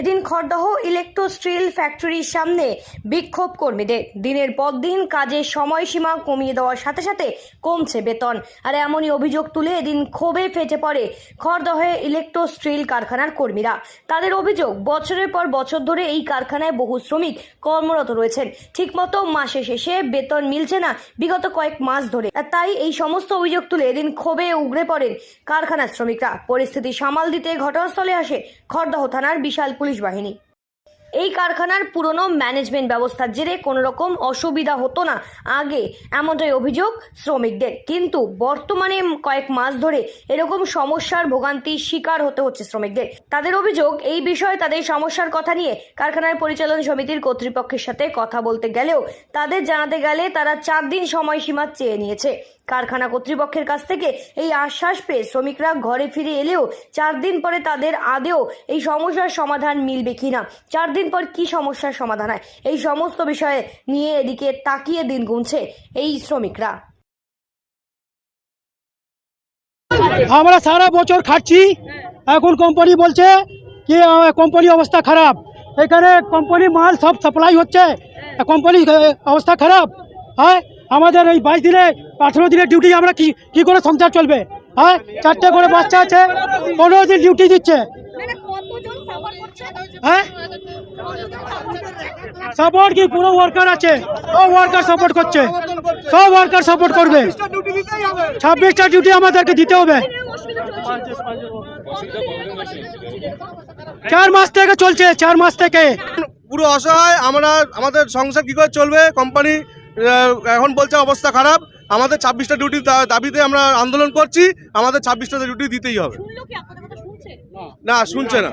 এদিন Khardah electro still ফ্যাক্টরির সামনে বিক্ষোভ কর্মীদের। দিনের পর দিন কাজের সময়সীমা কমিয়ে দেওয়ার সাথে সাথে কমছে বেতন। আর এমনই অভিযোগ তুলে এদিন ক্ষোভে ফেটে পড়ে খড়দহে ইলেকট্রো স্টিল কারখানার কর্মীরা। তাদের অভিযোগ, বছরের পর বছর ধরে এই কারখানায় বহু শ্রমিক কর্মরত রয়েছেন। ঠিকমতো মাসে শেষে বেতন মিলছে না বিগত কয়েক মাস ধরে। তাই এই সমস্ত অভিযোগ তুলে এদিন ক্ষোভে উগড়ে পড়েন কারখানার শ্রমিকরা। পরিস্থিতি সামাল দিতে ঘটনাস্থলে আসে খড়দহ থানার বিশাল পুলিশ বাহিনী। এই কারখানার পুরনো ম্যানেজমেন্ট ব্যবস্থার জেরে কোনো রকম অসুবিধা হতো না। আগে এমনটাই অভিযোগ শ্রমিকদের। কিন্তু বর্তমানে কয়েক মাস ধরে এরকম সমস্যার ভোগান্তির শিকার হতে হচ্ছে শ্রমিকদের। তাদের অভিযোগ, এই বিষয়ে তাদের সমস্যার কথা নিয়ে কারখানার পরিচালন সমিতির কর্তৃপক্ষের সাথে কথা বলতে গেলেও তাদের জানাতে গেলে তারা চার দিন সময়সীমা চেয়ে নিয়েছে। কারখানা কর্তৃপক্ষের কাছ থেকে এই আশ্বাস পেয়ে শ্রমিকরা ঘরে ফিরে এলেও চার দিন পরে তাদের আদেও এই সমস্যার সমাধান মিলবে কিনা? চার দিন পর কি সমস্যার সমাধান হয়? এই সমস্ত বিষয়ে নিয়ে এদিকে তাকিয়ে দিন গুনছে এই শ্রমিকরা। আমরা সারা বছর খাচ্ছি এখন কোম্পানি বলছে কি কোম্পানি অবস্থা খারাপ। এখানে কোম্পানি মাল সব সাপ্লাই হচ্ছে। কোম্পানি অবস্থা খারাপ। হ্যাঁ আমাদের এই বাইশ দিনে আঠেরো দিনের ডিউটি আমরা কি কি করে সংসার চলবে? হ্যাঁ? চারটে করে বাচ্চা আছে, পনেরো দিন ডিউটি দিচ্ছে। হ্যাঁ? সাপোর্ট কি? পুরো ওয়ার্কার আছে। সব ওয়ার্কার সাপোর্ট করছে। সব ওয়ার্কার সাপোর্ট করবে। ছাব্বিশটা ডিউটি আমাদেরকে দিতে হবে। চার মাস থেকে চলছে, চার মাস থেকে। পুরো অসহায়, আমরা, আমাদের সংসার কী করে চলবে? কোম্পানি এখন বলছে অবস্থা খারাপ। আমাদের ছাব্বিশটা ডিউটি দাবিতে আমরা আন্দোলন করছি আমাদের ছাব্বিশটা ডিউটি দিতেই হবে। না। শুনছে না।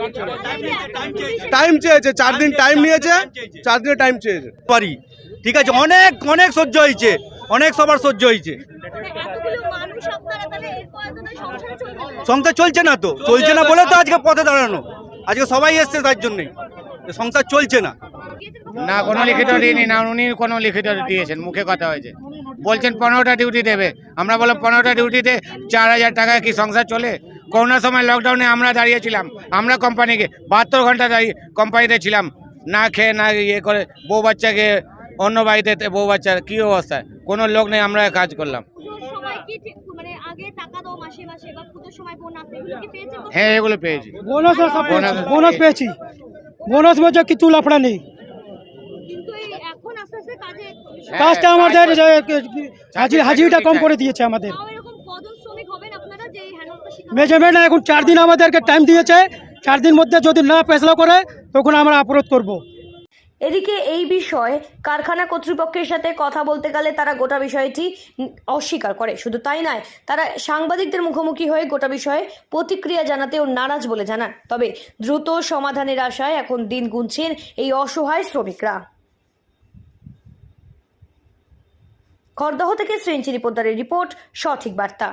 টাইম চেয়েছে চার দিন টাইম নিয়েছে চার দিনের টাইম চেয়েছে। পারি। ঠিক আছে অনেক অনেক সহ্য হয়েছে। অনেক সবার সহ্য হয়েছে। সংসার চলছে না তো। চলছে না বলে তো আজকে পথে দাঁড়ানো। আজকে সবাই এসছে তার জন্যই। যে সংসার চলছে না। না কোনো লিখিত দিইনি। না উনি কোনো লিখিত দিয়েছেন। মুখে কথা হয়েছে। বলছেন পনেরোটা ডিউটি দেবে। আমরা বললাম পনেরোটা ডিউটিতে চার হাজার টাকায় কি সংসার চলে? করোনার সময় লকডাউনে আমরা দাঁড়িয়েছিলাম। আমরা কোম্পানিকে বাহাত্তর ঘণ্টা দাঁড়িয়ে কোম্পানিতে ছিলাম। না খেয়ে না ইয়ে করে বউ বাচ্চাকে অন্য বাড়িতে বউ বাচ্চার কী অবস্থায় কোনো লোক নেই আমরা কাজ করলাম। সময় কি ঠিক মানে আগে টাকা দাও মাসে মাসে বা পুজোর সময় বোনাস এগুলো কি পেয়েছে হ্যাঁ এগুলো পেয়েছি। বোনাস পেয়েছি। বোনাস বলছে কিছু লাফড়া নেই কিন্তু এই এখন আস্তে আস্তে কাজে কাজটা আমাদের হাজির হাজিরিটা কম করে দিয়েছে আমাদের। মেজারমেন্ট এখন চার দিন আমাদেরকে টাইম দিয়েছে। চার দিন মধ্যে যদি না ফেসলা করে তখন আমরা অবরোধ করব। এদিকে এই বিষয়ে কারখানা কর্তৃপক্ষের সাথে কথা বলতে গেলে তারা গোটা বিষয়টি অস্বীকার করে। শুধু তাই নয় তারা সাংবাদিকদের মুখোমুখি হয়ে গোটা বিষয়ে প্রতিক্রিয়া জানাতেও নারাজ বলে জানান। তবে দ্রুত সমাধানের আশায় এখন দিন গুনছেন এই অসহায় শ্রমিকরা। খড়দহ থেকে সেঞ্চুরি পোদ্দারের রিপোর্ট সঠিক বার্তা।